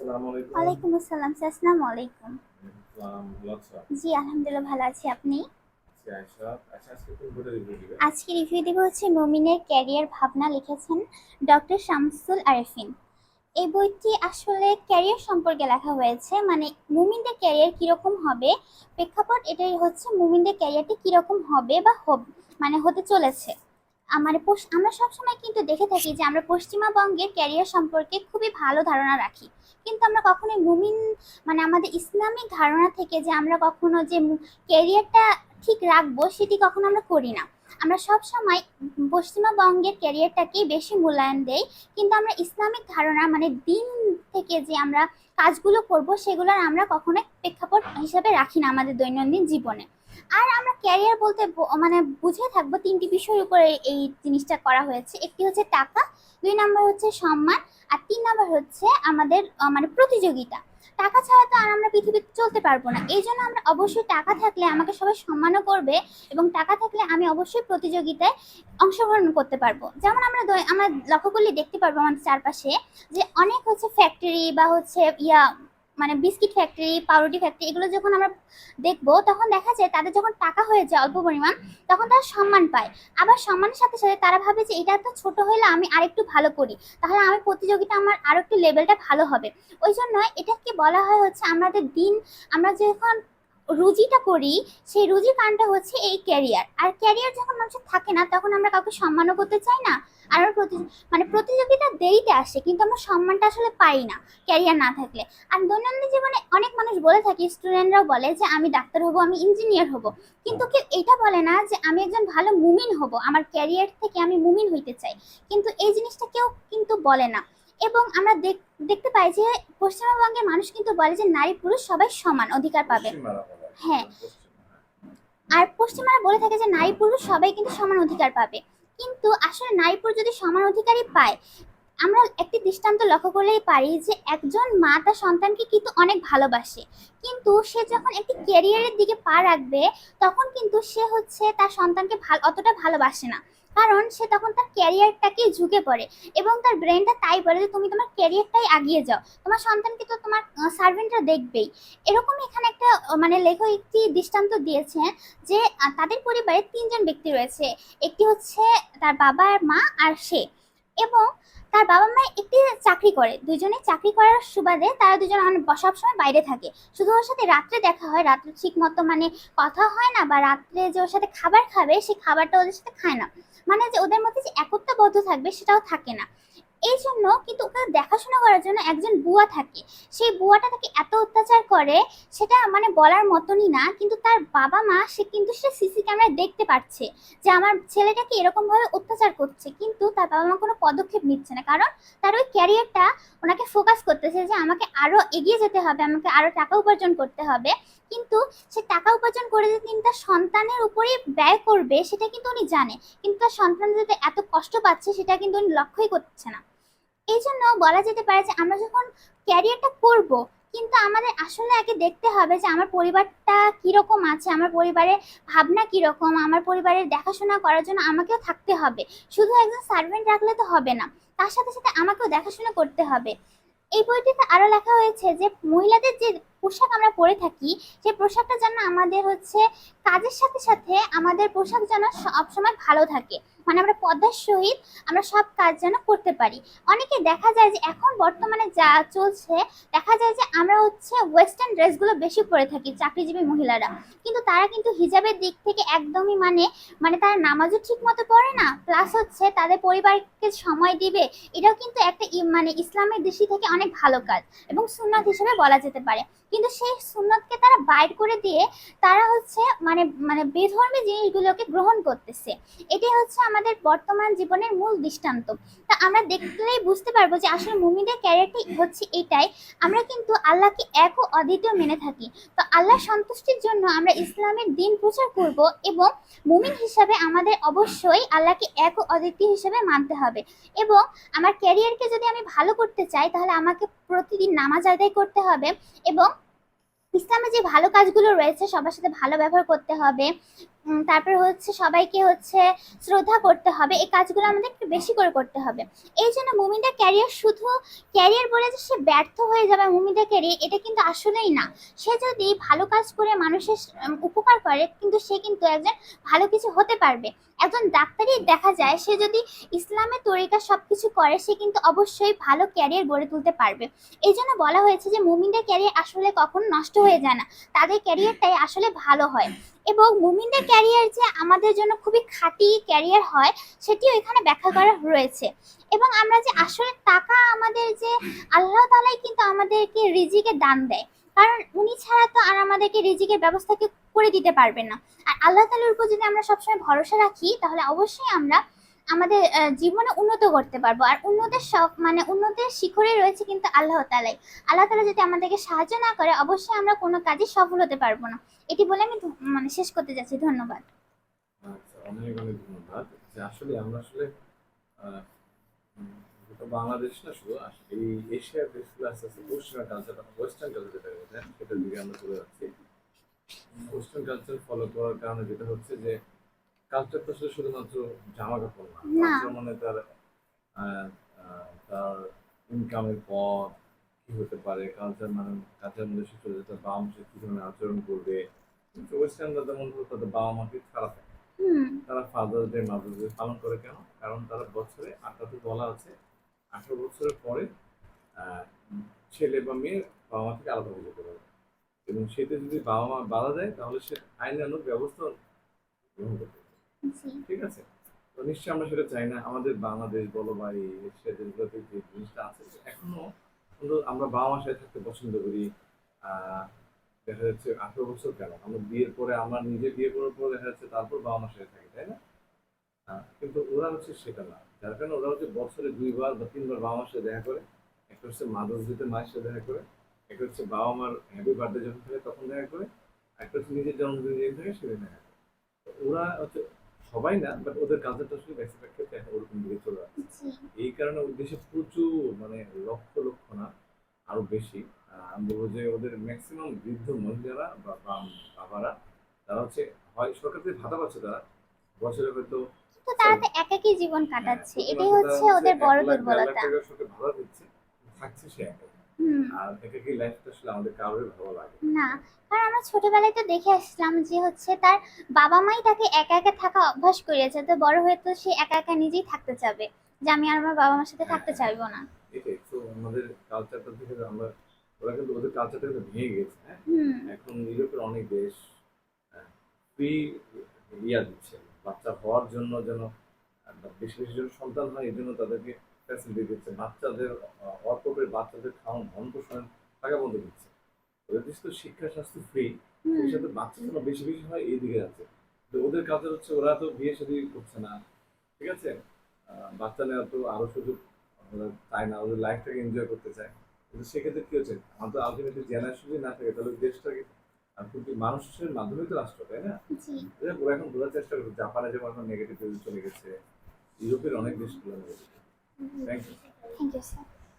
আসসালামু আলাইকুম ওয়ালাইকুম আসসালাম। আসসালামু আলাইকুম জি আলহামদুলিল্লাহ ভালো আছি। আপনি? আয়শা। আজকে রিভিউ দিবে হচ্ছে মমিনের ক্যারিয়ার ভাবনা লিখেছেন ডক্টর শামসুল আরেফিন। এই বইটি আসলে ক্যারিয়ার সম্পর্কে লেখা হয়েছে মানে মুমিনদের ক্যারিয়ার কীরকম হবে প্রেক্ষাপট এটাই হচ্ছে মুমিনদের ক্যারিয়ারটি কীরকম হবে বা মানে হতে চলেছে। আমার আমরা সবসময় কিন্তু দেখে থাকি যে আমরা পশ্চিমাবঙ্গের ক্যারিয়ার সম্পর্কে খুবই ভালো ধারণা রাখি। কিন্তু আমরা কখনোই মুমিন মানে আমাদের ইসলামিক ধারণা থেকে যে আমরা কখনো যে ক্যারিয়ারটা ঠিক রাখব সেটি কখনো আমরা করি না। আমরা সব সময় পশ্চিমবঙ্গের ক্যারিয়ারটাকেই বেশি মূল্যায়ন দেই, কিন্তু আমরা ইসলামিক ধারণা মানে দিন থেকে যে আমরা কাজগুলো করব সেগুলোর আমরা কখনোই প্রেক্ষাপট হিসাবে রাখি না আমাদের দৈনন্দিন জীবনে। আর আমরা ক্যারিয়ার বলতে মানে বুঝে থাকব তিনটি বিষয়ের উপরে এই জিনিসটা করা হয়েছে। একটি হচ্ছে টাকা, দুই নম্বর হচ্ছে সম্মান, আর তিন নম্বর হচ্ছে আমাদের মানে প্রতিযোগিতা। টাকা ছাড়া তো আর আমরা পৃথিবীতে চলতে পারব না। এই জন্য আমরা অবশ্যই টাকা থাকলে আমাকে সবাই সম্মানও করবে এবং টাকা থাকলে আমি অবশ্যই প্রতিযোগিতায় অংশগ্রহণ করতে পারব। যেমন আমরা আমরা লক্ষ্য করলে দেখতে পারব আমাদের চারপাশে যে অনেক হচ্ছে ফ্যাক্টরি বা হচ্ছে ইয়া মানে বিস্কিট ফ্যাক্টরি পাউরুটি ফ্যাক্টরি এগুলো যখন আমরা দেখব, তখন দেখা যায় তাদের যখন টাকা হয়ে যায় অল্প পরিমাণ, তখন তারা সম্মান পায়। আবার সম্মানের সাথে সাথে তারা ভাবে যে, এটা তো ছোট হলে আমি আরেকটু ভালো করি। তাহলে আমি প্রতিযোগিতা আমার আরও একটু লেভেলটা ভালো হবে। ওই জন্য এটাকে বলা হয় হচ্ছে আমাদের দিন, আমরা যখন রুজিটা করি, সেই রুজির কারণটা হচ্ছে এই ক্যারিয়ার আর ক্যারিয়ার যখন মানুষের থাকে না, তখন আমরা কাউকে সম্মানও করতে চাই না আর প্রতি মানে প্রতিযোগিতা দেরিতে আসে, কিন্তু আমরা সম্মানটা আসলে পাই না ক্যারিয়ার না থাকলে। আর দৈনন্দিন জীবনে অনেক মানুষ বলে থাকে স্টুডেন্টরাও বলে যে, আমি ডাক্তার হব, আমি ইঞ্জিনিয়ার হব। কিন্তু কেউ এটা বলে না যে, আমি একজন ভালো মুমিন হব, আমার ক্যারিয়ার থেকে আমি মুমিন হইতে চাই। কিন্তু এই জিনিসটা কেউ কিন্তু বলে না। এবং আমরা দেখ- দেখতে পাই যে, পশ্চিমবঙ্গের মানুষ কিন্তু বলে যে নারী পুরুষ সবাই সমান অধিকার পাবে। হ্যাঁ। আর পশ্চিমারা বলে থাকে যে নারী পুরুষ সবাই কিন্তু সমান অধিকার পাবে কিন্তু আসলে নারী পুরুষ যদি সমান অধিকারই পায় আমরা একটি দৃষ্টান্ত লক্ষ্য করলেই পারি যে একজন মা তার সন্তানকে কিন্তু অনেক ভালোবাসে। কিন্তু সে যখন একটি ক্যারিয়ারের দিকে পা রাখবে, তখন কিন্তু সে হচ্ছে তার সন্তানকে ভালো, অতটা ভালোবাসে না। কারণ সে তখন তার ক্যারিয়ারটাকে ঝুঁকে পড়ে এবং তার ব্রেনটা তাই বলে যে, তুমি তোমার ক্যারিয়ারটাই আগিয়ে যাও। তোমার সন্তানকে তো তোমার সার্ভেন্টরা দেখবেই। এরকম এখানে একটা মানে লেখক একটি দৃষ্টান্ত দিয়েছেন যে তাদের পরিবারে তিনজন ব্যক্তি রয়েছে। একটি হচ্ছে তার বাবা আর মা আর সে। এবং তার বাবা মা একটি চাকরি করে। দুজনে চাকরি করার সুবাদে তারা দুজন সব সময় বাইরে থাকে। শুধু ওর সাথে রাত্রে দেখা হয়, রাত্রে ঠিক মতো মানে কথা হয় না বা রাত্রে যে ওর সাথে খাবার খাবে সেই খাবারটা ওদের সাথে খায় না। মানে যে ওদের মধ্যে যে একত্রবদ্ধ থাকবে সেটাও থাকে না। এই জন্য কিন্তু ওকে দেখাশোনা করার জন্য একজন বুয়া থাকে। সেই বুয়াটা তাকে এত অত্যাচার করে, সেটা মানে বলার মতনই না, কিন্তু তার বাবা মা, সে কিন্তু সে সিসি ক্যামেরায় দেখতে পাচ্ছে যে আমার ছেলেটাকে এরকম ভাবে অত্যাচার করছে, কিন্তু তার বাবা মা কোনো পদক্ষেপ নিচ্ছে না। কারণ তার ওই ক্যারিয়ারটা ওনাকে ফোকাস করতেছে যে আমাকে আরও এগিয়ে যেতে হবে, আমাকে আরও টাকা উপার্জন করতে হবে। কিন্তু সে টাকা উপার্জন করে যে তিনি তার সন্তানের উপরেই ব্যয় করবে, সেটা কিন্তু উনি জানে। কিন্তু তার সন্তান যাতে এত কষ্ট পাচ্ছে, সেটা কিন্তু উনি লক্ষ্যই করছে না। এই জন্য বলা যেতে পারে যে আমরা যখন ক্যারিয়ারটা করব, কিন্তু আমাদের আসলে আগে দেখতে হবে যে আমার পরিবারটা কীরকম আছে, আমার পরিবারের ভাবনা কীরকম, আমার পরিবারের দেখাশোনা করার জন্য আমাকেও থাকতে হবে। শুধু একজন সার্ভেন্ট রাখলে তো হবে না, তার সাথে সাথে আমাকেও দেখাশোনা করতে হবে। এই বইটিতে আরও লেখা হয়েছে যে মহিলাদের যে পোশাক আমরা পরে থাকি, সেই পোশাকটা যেন আমাদের হচ্ছে কাজের সাথে সাথে আমাদের পোশাক যেন সবসময় ভালো থাকে। মানে আমরা পদ্মার সহিত আমরা সব কাজ যেন করতে পারি। অনেকে দেখা যায় যে এখন বর্তমানে যা চলছে, দেখা যায় যে আমরা হচ্ছে ওয়েস্টার্ন ড্রেসগুলো বেশি পরে থাকি, চাকরিজীবী মহিলারা। কিন্তু তারা কিন্তু হিজাবের দিক থেকে একদমই মানে মানে তারা নামাজও ঠিক মতো পড়ে না প্লাস হচ্ছে তাদের পরিবারকে সময় দিবে, এটাও কিন্তু একটা মানে ইসলামের দৃষ্টি থেকে অনেক ভালো কাজ এবং সুন্নত হিসেবে বলা যেতে পারে। কিন্তু সেই সুন্নতকে তারা বাইর করে দিয়ে তারা হচ্ছে মানে মানে বেধর্মী জিনিসগুলোকে গ্রহণ করতেছে। এটাই হচ্ছে আমাদের বর্তমান জীবনের মূল দৃষ্টান্ত। তা আমরা দেখলেই বুঝতে পারব যে আসলে মুমিনের ক্যারিয়ারটি হচ্ছে এটাই। আমরা কিন্তু আল্লাহকে এক ও অদ্বিতীয় মেনে থাকি। তো আল্লাহর সন্তুষ্টির জন্য আমরা ইসলামের দিন প্রচার করব এবং মুমিন হিসাবে আমাদের অবশ্যই আল্লাহকে এক ও অদ্বিতীয় হিসাবে মানতে হবে। এবং আমার ক্যারিয়ারকে যদি আমি ভালো করতে চাই, তাহলে আমাকে প্রতিদিন নামাজ আদায় করতে হবে এবং ইসলামে যে ভালো কাজগুলো রয়েছে, সবার সাথে ভালো ব্যবহার করতে হবে। তারপর হচ্ছে সবাইকে হচ্ছে শ্রদ্ধা করতে হবে, এই কাজগুলো আমাদের একটু বেশি করে করতে হবে। এই জন্য মুমিনদের ক্যারিয়ার শুধু ক্যারিয়ার বলে যে সে ব্যর্থ হয়ে যাবে মুমিনদের ক্যারিয়ার এটা কিন্তু আসলেই না। সে যদি ভালো কাজ করে মানুষের উপকার করে, কিন্তু সে কিন্তু একজন ভালো কিছু হতে পারবে। একজন ডাক্তারই দেখা যায়, সে যদি ইসলামের তরিকা সব কিছু করে, সে কিন্তু অবশ্যই ভালো ক্যারিয়ার গড়ে তুলতে পারবে। এই জন্য বলা হয়েছে যে মুমিনদের ক্যারিয়ার আসলে কখনো নষ্ট হয়ে যায় না। তাদের ক্যারিয়ারটাই আসলে ভালো হয়। এবং মুমিনদের ক্যারিয়ার যে আমাদের জন্য খুবই খাঁটি ক্যারিয়ার হয়, সেটিও এখানে ব্যাখ্যা করা রয়েছে। এবং আমরা যে আসলে টাকা আমাদের যে আল্লাহ তালাই কিন্তু আমাদেরকে রিজিকে দান দেয়। কারণ উনি ছাড়া তো আর আমাদেরকে রিজিকের ব্যবস্থাকে করে দিতে পারবে না। আর আল্লাহ তালার উপর যদি আমরা সবসময় ভরসা রাখি, তাহলে অবশ্যই আমরা আমাদের জীবনে উন্নত করতে পারব। আর উন্নতের সব মানে উন্নতির শিখরে রয়েছে কিন্তু আল্লাহ তালাই। আল্লাহ তালা যদি আমাদেরকে সাহায্য না করে, অবশ্যই আমরা কোনো কাজে সফল হতে পারব না। এটি বলে আমি মানে শেষ করতে যাচ্ছি ধন্যবাদ। আচ্ছা অনেক অনেক ধন্যবাদ। যে আসলে আমরা আসলে বাংলাদেশ না শুধু এই এশিয়ার দেশগুলো আস্তে আস্তে পশ্চিমা কালচার ওয়েস্টার্ন কালচার যেটা রয়েছে সেটার দিকে আমরা চলে যাচ্ছি। ওয়েস্টার্ন কালচার ফলো করার কারণে যেটা হচ্ছে যে কালচার তো শুধুমাত্র জামা কাপড় না মানে তার তার ইনকামের পথ কি হতে পারে কালচার মানে কালচার মধ্যে সে চলে যেতে বাবা মা কি ধরনের আচরণ করবে ওয়েস্টার্নরা যেমন তাদের বাবা মাকে ছাড়া থাকে? তারা ফাদার ডে মাদার ডে পালন করে কেন? কারণ তারা বছরে আঠারোতে বলা আছে আঠারো বছরের পরে ছেলে বা মেয়ে বাবা মা থেকে আলাদা হয়ে যেতে এবং সেটা যদি বাবা মা বাধা দেয় তাহলে সে আইনানুক ব্যবস্থা গ্রহণ করতে। ঠিক আছে? তো নিশ্চয়ই আমরা সেটা চাই না। আমাদের বাংলাদেশ বলো বা এই এশিয়া দেশগুলোতে যে জিনিসটা আছে এখনও আমরা বাবা মার সাথে থাকতে পছন্দ করি। আহ, দেখা যাচ্ছে আঠারো বছর কেন আমরা বিয়ের পরে আমার নিজে বিয়ে করার পর দেখা যাচ্ছে তারপর বাবা মার সাথে থাকি তাই না? কিন্তু ওরা হচ্ছে সেটা না। যার কারণে ওরা হচ্ছে বছরে দুইবার বা তিনবার বাবা মার সাথে দেখা করে। একটা হচ্ছে মাদার্স ডেতে মায়ের সাথে দেখা করে। একটা হচ্ছে বাবা মার হ্যাপি বার্থডে যখন থাকে তখন দেখা করে। একটা হচ্ছে নিজের জন্মদিন যেদিন থাকে সেদিন দেখা করে। ওরা হচ্ছে সবাই না বাট ওদের কালচারটা আসলে বেশিরভাগ ক্ষেত্রে এখন ওরকম দিকে চলে জি। এই কারণে ওর দেশে প্রচুর মানে লক্ষ লক্ষ না আরও বেশি। আমি বলব যে ওদের ম্যাক্সিমাম বৃদ্ধ মহিলারা বা বাবারা তারা হচ্ছে হয় সরকার থেকে ভাতা পাচ্ছে তারা বছরে হয়তো তো তারা তো একাকী জীবন কাটাচ্ছে। হ্যাঁ, এটাই হচ্ছে ওদের বড় দুর্বলতা। ভাড়া দিচ্ছে থাকছে সে আর একাকি লাইফটা আসলে আমাদের কারোর ভালো লাগে না। কারণ আমরা ছোটবেলায় তো দেখে আসলাম যে হচ্ছে তার বাবা মাই তাকে একা একা থাকা অভ্যাস করিয়েছে তো বড় হয়ে তো সে একা একা নিজেই থাকতে চাবে। যে আমি আর আমার বাবা মার সাথে থাকতে চাইব না। এটাই তো আমাদের কালচারটা থেকে আমরা ওরা কিন্তু ওদের কালচারটা কিন্তু ভেঙে গেছে হ্যাঁ? এখন ইউরোপের অনেক দেশ ফ্রি ইয়া দিচ্ছে বাচ্চা হওয়ার জন্য যেন বেশি বেশি জন সন্তান হয় এই জন্য তাদেরকে ফ্যাসিলিটি দিচ্ছে। বাচ্চাদের আহ, অল্প করে বাচ্চাদের খাওয়ান ভরণ পোষণ টাকা বন্ধ দিচ্ছে ওদের দেশে তো শিক্ষা স্বাস্থ্য ফ্রি সেই সাথে বাচ্চা যেন বেশি বেশি হয় এই দিকে যাচ্ছে। তো ওদের কালচার হচ্ছে ওরা তো বিয়ে শাদী করছে না ঠিক আছে? বাচ্চা নেওয়ার তো আরও সুযোগ চায় না ওদের লাইফটাকে এনজয় করতে চায়। কিন্তু সেক্ষেত্রে কি হচ্ছে? তো আলটিমেটলি জেনারেশন না থাকে তাহলে দেশটাকে আর কিন্তু মানুষের মাধ্যমে তো রাষ্ট্র তাই না? ওরা এখন বোঝার চেষ্টা করবে জাপানে যেমন এখন নেগেটিভ চলে গেছে ইউরোপের অনেক দেশগুলো negative thank you thank you sir